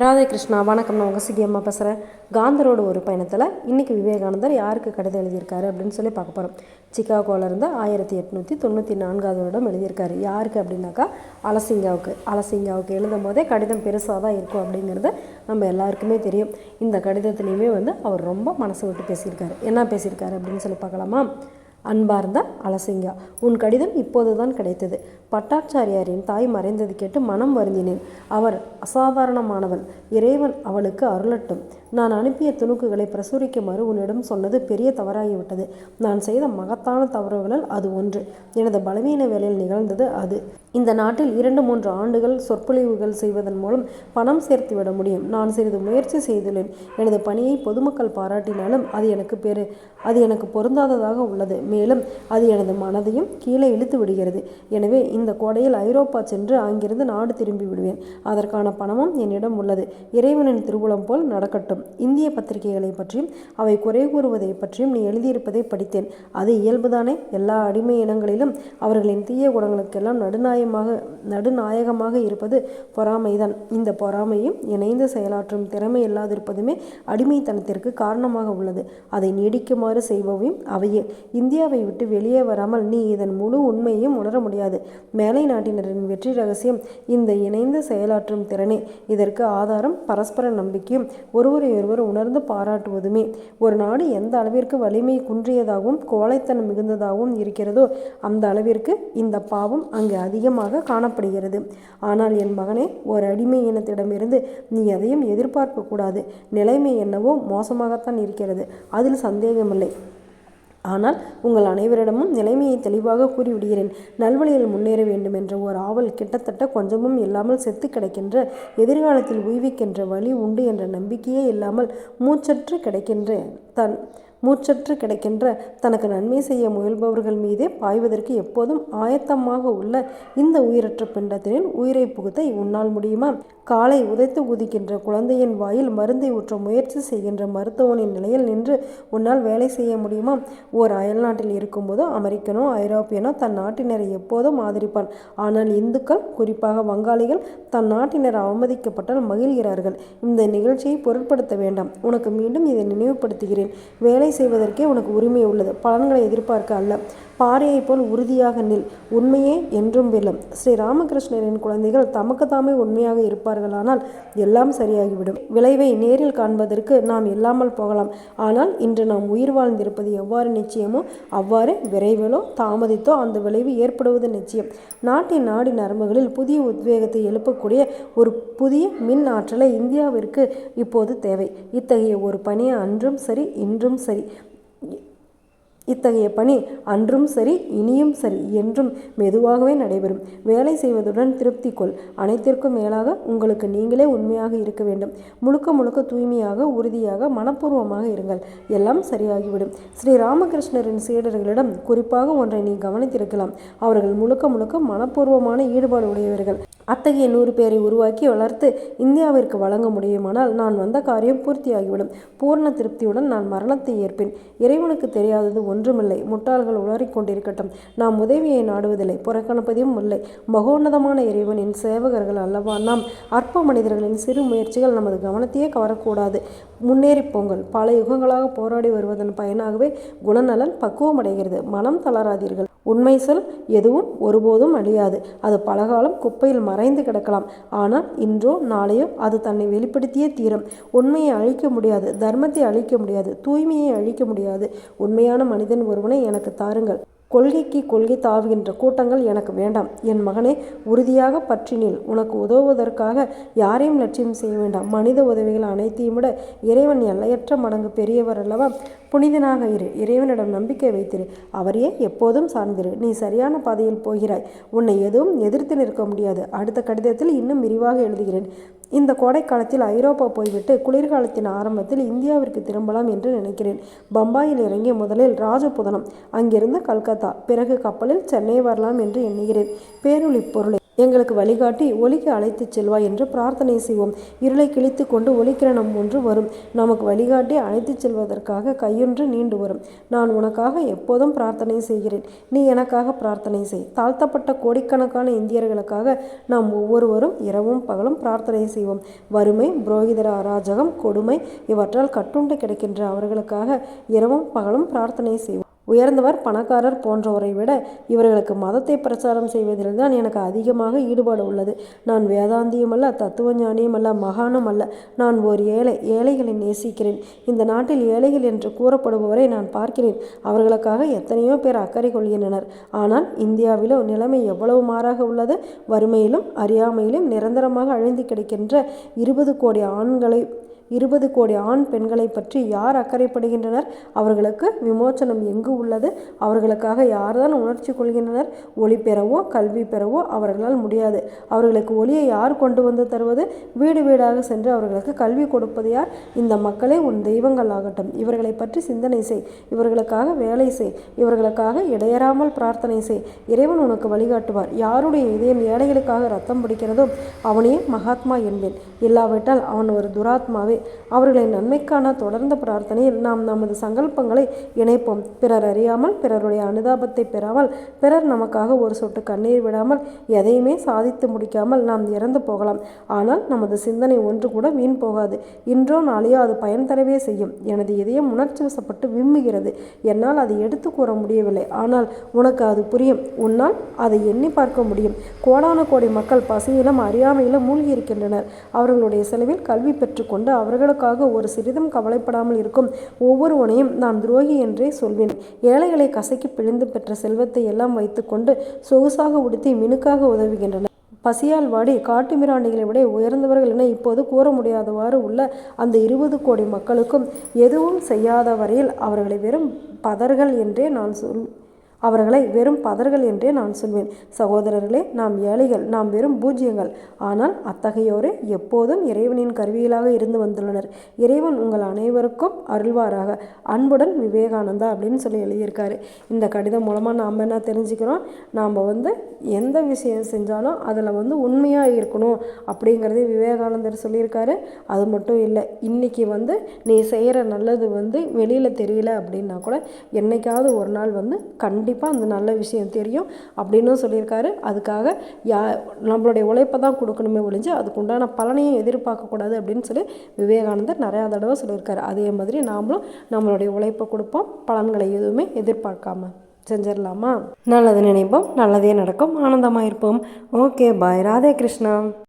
ராதே கிருஷ்ணா வணக்கம். நான் உங்கள் சிகியம்மா பேசுகிறேன் காந்தரோட ஒரு பயணத்தில் இன்றைக்கி விவேகானந்தர் யாருக்கு கடிதம் எழுதியிருக்காரு அப்படின்னு சொல்லி பார்க்க போகிறோம் சிக்காகோவில் இருந்து ஆயிரத்தி எட்நூற்றி தொண்ணூற்றி நான்காவது வருடம் எழுதியிருக்காரு. யாருக்கு அப்படின்னாக்கா அலசிங்காவுக்கு. அலசிங்காவுக்கு எழுதும் போதே கடிதம் பெருசாக தான் இருக்கும் அப்படிங்கிறது நம்ம எல்லாருக்குமே தெரியும். இந்த கடிதத்துலேயுமே வந்து அவர் ரொம்ப மனசு விட்டு பேசியிருக்காரு. என்ன பேசியிருக்காரு அப்படின்னு சொல்லி பார்க்கலாமா? அன்பார்ந்த அலசிங்கா உன் கடிதம் இப்போதுதான் கிடைத்தது. பட்டாச்சாரியாரின் தாய் மறைந்தது கேட்டு மனம் வருந்தினேன். அவர் அசாதாரணமானவள் இறைவன் அவளுக்கு அருளட்டும். நான் அனுப்பிய துணுக்குகளை பிரசுரிக்குமாறு உன்னிடம் சொன்னது பெரிய தவறாகிவிட்டது. நான் செய்த மகத்தான தவறுகளில் அது ஒன்று. எனது பலவீன வேலையில் நிகழ்ந்தது அது. இந்த நாட்டில் இரண்டு மூன்று ஆண்டுகள் சொற்பொழிவுகள் செய்வதன் மூலம் பணம் சேர்த்து விட முடியும். நான் சிறிது முயற்சி செய்துள்ளேன். எனது பணியை பொதுமக்கள் பாராட்டினாலும் அது எனக்கு பெரு அது எனக்கு பொருந்தாததாக உள்ளது. மேலும் அது எனது மனதையும் கீழே இழுத்து விடுகிறது. எனவே இந்த கோடையில் ஐரோப்பா சென்று அங்கிருந்து நாடு திரும்பி விடுவேன். அதற்கான பணமும் என்னிடம் உள்ளது. இறைவனின் திருவுளம் போல் நடக்கட்டும். இந்திய பத்திரிகைகளை பற்றியும் அவை குறை கூறுவதை பற்றியும் நீ எழுதியிருப்பதை படித்தேன். அது இயல்புதானே? எல்லா அடிமை இனங்களிலும் அவர்களின் தீய குணங்களுக்கெல்லாம் நடுநாயமாக நடுநாயகமாக இருப்பது பொறாமைதான். இந்த பொறாமையும் இணைந்து செயலாற்றும் திறமை இல்லாதிருப்பதுமே அடிமைத்தனத்திற்கு காரணமாக உள்ளது. அதை நீடிக்குமாறு செய்பவையும் அவையே. இந்தியாவை விட்டு வெளியே வராமல் நீ இதன் முழு உண்மையையும் உணர முடியாது. மேலை நாட்டினரின் வெற்றி ரகசியம் இந்த இணைந்து செயலாற்றும் திறனே. இதற்கு ஆதாரம் பரஸ்பர நம்பிக்கையும் ஒருவர் ஒருவர் உணர்ந்து பாராட்டுவதுமே. ஒரு நாடு எந்த அளவிற்கு வலிமை குன்றியதாகவும் கோழைத்தனம் மிகுந்ததாகவும் இருக்கிறதோ அந்த அளவிற்கு இந்த பாவம் அங்கு அதிகமாக காணப்படுகிறது. ஆனால் என் மகனே ஒரு அடிமை இனத்திடமிருந்து நீ எதையும் எதிர்பார்க்க கூடாது நிலைமை என்னவோ மோசமாகத்தான் இருக்கிறது. அதில் சந்தேகமில்லை. ஆனால் உங்கள் அனைவரிடமும் நிலைமையை தெளிவாக கூறிவிடுகிறேன். நல்வழியில் முன்னேற வேண்டும் என்ற ஒரு ஆவல் கிட்டத்தட்ட கொஞ்சமும் இல்லாமல் செத்து கிடக்கின்ற எதிர்காலத்தில் உய்விக்கின்ற வழி உண்டு என்ற நம்பிக்கையே இல்லாமல் மூச்சற்று கிடைக்கின்ற தன் மூச்சற்று கிடைக்கின்ற தனக்கு நன்மை செய்ய முயல்பவர்கள் மீதே பாய்வதற்கு எப்போதும் ஆயத்தமாக உள்ள இந்த உயிரற்ற பிண்டத்தினில் உயிரை புகுத்த உன்னால் முடியுமா? காலை உதைத்து குதிக்கின்ற குழந்தையின் வாயில் மருந்தை ஊற்ற முயற்சி செய்கின்ற மருத்துவனின் நிலையில் நின்று உன்னால் வேலை செய்ய முடியுமா? ஓர் அயல்நாட்டில் இருக்கும்போது அமெரிக்கனோ ஐரோப்பியனோ தன் நாட்டினரை எப்போதும் ஆதரிப்பான் ஆனால் இந்துக்கள் குறிப்பாக வங்காளிகள் தன் நாட்டினர் அவமதிக்கப்பட்டால் மகிழ்கிறார்கள். இந்த நிகழ்ச்சியை பொருட்படுத்த வேண்டாம். உனக்கு மீண்டும் இதை நினைவுபடுத்துகிறேன். வேலை செய்வதற்கே உனக்கு உரிமை உள்ளது. பலன்களை எதிர்பார்க்க அல்ல. பாறையைப் போல் உறுதியாக நில். உண்மையே என்றும் வெல்லும். ஸ்ரீ ராமகிருஷ்ணரின் குழந்தைகள் தமக்கு தாமே உண்மையாக இருப்பார்களானால் எல்லாம் சரியாகிவிடும். விளைவை நேரில் காண்பதற்கு நாம் இல்லாமல் போகலாம். ஆனால் இன்று நாம் உயிர் வாழ்ந்திருப்பது எவ்வாறு நிச்சயமோ அவ்வாறு விரைவிலோ தாமதித்தோ அந்த விளைவு ஏற்படுவது நிச்சயம். நாட்டின் நாடி நரம்புகளில் புதிய உத்வேகத்தை எழுப்பக்கூடிய ஒரு புதிய மின் ஆற்றலை இந்தியாவிற்கு இப்போது தேவை. இத்தகைய ஒரு பணியை அன்றும் சரி இன்றும் சரி. இத்தகைய பணி அன்றும் சரி இனியும் சரி என்றும் மெதுவாகவே நடைபெறும். வேலை செய்வதுடன் திருப்தி கொள். அனைத்திற்கும் மேலாக உங்களுக்கு நீங்களே உண்மையாக இருக்க வேண்டும். முழுக்க முழுக்க தூய்மையாக உறுதியாக மனப்பூர்வமாக இருங்கள். எல்லாம் சரியாகிவிடும். ஸ்ரீ ராமகிருஷ்ணரின் சீடர்களிடம் குறிப்பாக ஒன்றை நீ கவனித்திருக்கலாம். அவர்கள் முழுக்க முழுக்க மனப்பூர்வமான ஈடுபாடு உடையவர்கள். அத்தகைய நூறு பேரை உருவாக்கி வளர்த்து இந்தியாவிற்கு வழங்க முடியுமானால் நான் வந்த காரியம் பூர்த்தியாகிவிடும். பூர்ண திருப்தியுடன் நான் மரணத்தை ஏற்பேன். இறைவனுக்கு தெரியாதது ஒன்றுமில்லை. முட்டாள்கள் உளறிக்கொண்டிருக்கட்டும் நாம் உதவியை நாடுவதில்லை. புறக்கணிப்பதையும் இல்லை. மகோன்னதமான இறைவனின் சேவகர்கள் அல்லவா? நாம் அற்ப மனிதர்களின் சிறு முயற்சிகள் நமது கவனத்தையே கவரக்கூடாது. முன்னேறி போங்கள். பல யுகங்களாக போராடி வருவதன் பயனாகவே குணநலன் பக்குவமடைகிறது. மனம் தளராதீர்கள். உண்மை சொல் எதுவும் ஒருபோதும் அழியாது. அது பலகாலம் குப்பையில் மறைந்து கிடக்கலாம். ஆனால் இன்றோ நாளையோ அது தன்னை வெளிப்படுத்தியே தீரும். உண்மையை அழிக்க முடியாது தர்மத்தை அழிக்க முடியாது தூய்மையை அழிக்க முடியாது. உண்மையான மனிதன் ஒருவனை எனக்கு தாருங்கள். கொள்கைக்கு கொள்கை தாவுகின்ற கூட்டங்கள் எனக்கு வேண்டாம். என் மகனை உறுதியாக பற்றினில். உனக்கு உதவுவதற்காக யாரையும் லட்சியம் செய்ய வேண்டாம். மனித உதவிகள் அனைத்தையும் விட இறைவன் எல்லையற்ற மடங்கு பெரியவர் அல்லவா? புனிதனாக இரு. இறைவனிடம் நம்பிக்கை வைத்திரு. அவரையே எப்போதும் சார்ந்திரு. நீ சரியான பாதையில் போகிறாய். உன்னை எதுவும் எதிர்த்து நிற்க முடியாது. அடுத்த கடிதத்தில் இன்னும் விரிவாக எழுதுகிறேன். இந்த கோடைக்காலத்தில் ஐரோப்பா போய்விட்டு குளிர்காலத்தின் ஆரம்பத்தில் இந்தியாவிற்கு திரும்பலாம் என்று நினைக்கிறேன். பம்பாயில் இறங்கிய முதலில் ராஜபுதனம். அங்கிருந்து கல்கத்தா பிறகு கப்பலில் சென்னை வரலாம் என்று எண்ணுகிறேன். பேரொளி பொருளை. எங்களுக்கு வழிகாட்டி ஒலிக்கு அழைத்துச் செல்வாய் என்று பிரார்த்தனை செய்வோம். இருளை கிழித்து கொண்டு ஒலிக்கிரணம் ஒன்று வரும். நமக்கு வழிகாட்டி அழைத்துச் செல்வதற்காக கையொன்று நீண்டு வரும். நான் உனக்காக எப்போதும் பிரார்த்தனை செய்கிறேன். நீ எனக்காக பிரார்த்தனை செய். தாழ்த்தப்பட்ட கோடிக்கணக்கான இந்தியர்களுக்காக நாம் ஒவ்வொருவரும் இரவும் பகலும் பிரார்த்தனை செய்வோம். வறுமை புரோகிதர அராஜகம் கொடுமை இவற்றால் கட்டுண்டு கிடக்கின்ற அவர்களுக்காக இரவும் பகலும் பிரார்த்தனை செய்வோம். உயர்ந்தவர் பணக்காரர் போன்றவரை விட இவர்களுக்கு மதத்தை பிரச்சாரம் செய்வதில் தான் எனக்கு அதிகமாக ஈடுபாடு உள்ளது. நான் வேதாந்தியும் அல்ல தத்துவஞானியும் அல்ல மகானும் அல்ல நான் ஓர் ஏழை ஏழைகளை நேசிக்கிறேன். இந்த நாட்டில் ஏழைகள் என்று கூறப்படுபவரை நான் பார்க்கிறேன். அவர்களுக்காக எத்தனையோ பேர் அக்கறை கொள்கின்றனர். ஆனால் இந்தியாவிலோ நிலைமை எவ்வளவு மாறாக உள்ளது? வறுமையிலும் அறியாமையிலும் நிரந்தரமாக அழிந்து கிடக்கின்ற இருபது கோடி ஆண்களை இருபது கோடி ஆண் பெண்களை பற்றி யார் அக்கறைப்படுகின்றனர்? அவர்களுக்கு விமோச்சனம் எங்கு உள்ளது? அவர்களுக்காக யார்தான் உணர்ச்சி கொள்கின்றனர்? ஒளி பெறவோ கல்வி பெறவோ அவர்களால் முடியாது. அவர்களுக்கு ஒளியை யார் கொண்டு வந்து தருவது? வீடு வீடாக சென்று அவர்களுக்கு கல்வி கொடுப்பது யார்? இந்த மக்களே உன் தெய்வங்கள் ஆகட்டும். இவர்களை பற்றி சிந்தனை செய். இவர்களுக்காக வேலை செய். இவர்களுக்காக இடையறாமல் பிரார்த்தனை செய். இறைவன் உனக்கு வழிகாட்டுவார். யாருடைய இதயம் ஏழைகளுக்காக ரத்தம் பிடிக்கிறதோ அவனையே மகாத்மா என்பேன். இல்லாவிட்டால் அவன் ஒரு துராத்மாவே அவர்களின் நன்மைக்கான தொடர்ந்த பிரார்த்தனையில் நாம் நமது சங்கல்பங்களை இணைப்போம். பிறர் அறியாமல் பிறருடைய அனுதாபத்தை பெறாமல் பிறர் நமக்காக ஒரு சொட்டு கண்ணீர் விடாமல் எதையுமே சாதித்து முடிக்காமல் நாம் இறந்து போகலாம். ஆனால் நமது சிந்தனை ஒன்று கூட வீண் போகாது. இன்றோ நாளையோ அது பயன் தரவே செய்யும். எனது இதயம் உணர்ச்சி வசப்பட்டு விம்முகிறது. என்னால் அதை எடுத்து கூற முடியவில்லை. ஆனால் உனக்கு அது புரியும். உன்னால் அதை எண்ணி பார்க்க முடியும். கோடான கோடி மக்கள் பசியிலும் அறியாமையிலும் மூழ்கி இருக்கின்றனர் அவர்களுடைய செலவில் கல்வி பெற்றுக்கொண்டு அவர்களுக்காக ஒரு சிறிதும் கவலைப்படாமல் இருக்கும் ஒவ்வொருவனையும் நான் துரோகி என்றே சொல்வேன். ஏழைகளை கசக்கி பிழிந்து பெற்ற செல்வத்தை எல்லாம் வைத்துக்கொண்டு சொகுசாக உடுத்தி மினுக்காக உதவுகின்றனர். பசியால் வாடி காட்டு மிராண்டிகளை விட உயர்ந்தவர்கள் என இப்போது கூற முடியாதவாறு உள்ள அந்த இருபது கோடி மக்களுக்கும் எதுவும் செய்யாத வரையில் அவர்களை வெறும் பதர்கள் என்றே நான் சொல் அவர்களை வெறும் பதர்கள் என்றே நான் சொல்வேன். சகோதரர்களே நாம் ஏழைகள் நாம் வெறும் பூஜ்யங்கள். ஆனால் அத்தகையோரே எப்போதும் இறைவனின் கருவிகளாக இருந்து வந்துள்ளனர். இறைவன் உங்கள் அனைவருக்கும் அருள்வாராக. அன்புடன் விவேகானந்தா அப்படின்னு சொல்லி எழுதியிருக்காரு. இந்த கடிதம் மூலமாக நாம் என்ன தெரிஞ்சுக்கிறோம்? நாம் வந்து எந்த விஷயம் செஞ்சாலும் அதில் வந்து உண்மையாக இருக்கணும் அப்படிங்கிறதே விவேகானந்தர் சொல்லியிருக்காரு. அது மட்டும் இல்லை இன்றைக்கி வந்து நீ செய்கிற நல்லது வந்து வெளியில் தெரியல அப்படின்னா கூட என்னைக்காவது ஒரு நாள் வந்து கண்டிப்பாக அந்த நல்ல விஷயம் தெரியும் அப்படின்னும் சொல்லியிருக்காரு. அதுக்காக யா நம்மளுடைய உழைப்பை தான் கொடுக்கணுமே ஒழிஞ்சு அதுக்குண்டான பலனையும் எதிர்பார்க்கக்கூடாது அப்படின்னு சொல்லி விவேகானந்தர் நிறையா தடவை சொல்லியிருக்காரு. அதே மாதிரி நாமளும் நம்மளுடைய உழைப்பை கொடுப்போம் பலன்களை எதுவுமே எதிர்பார்க்காம. செஞ்சிடலாமா நல்லது நினைப்போம் நல்லதே நடக்கும் ஆனந்தமாக இருப்போம் ஓகே பாய் ராதே கிருஷ்ணா.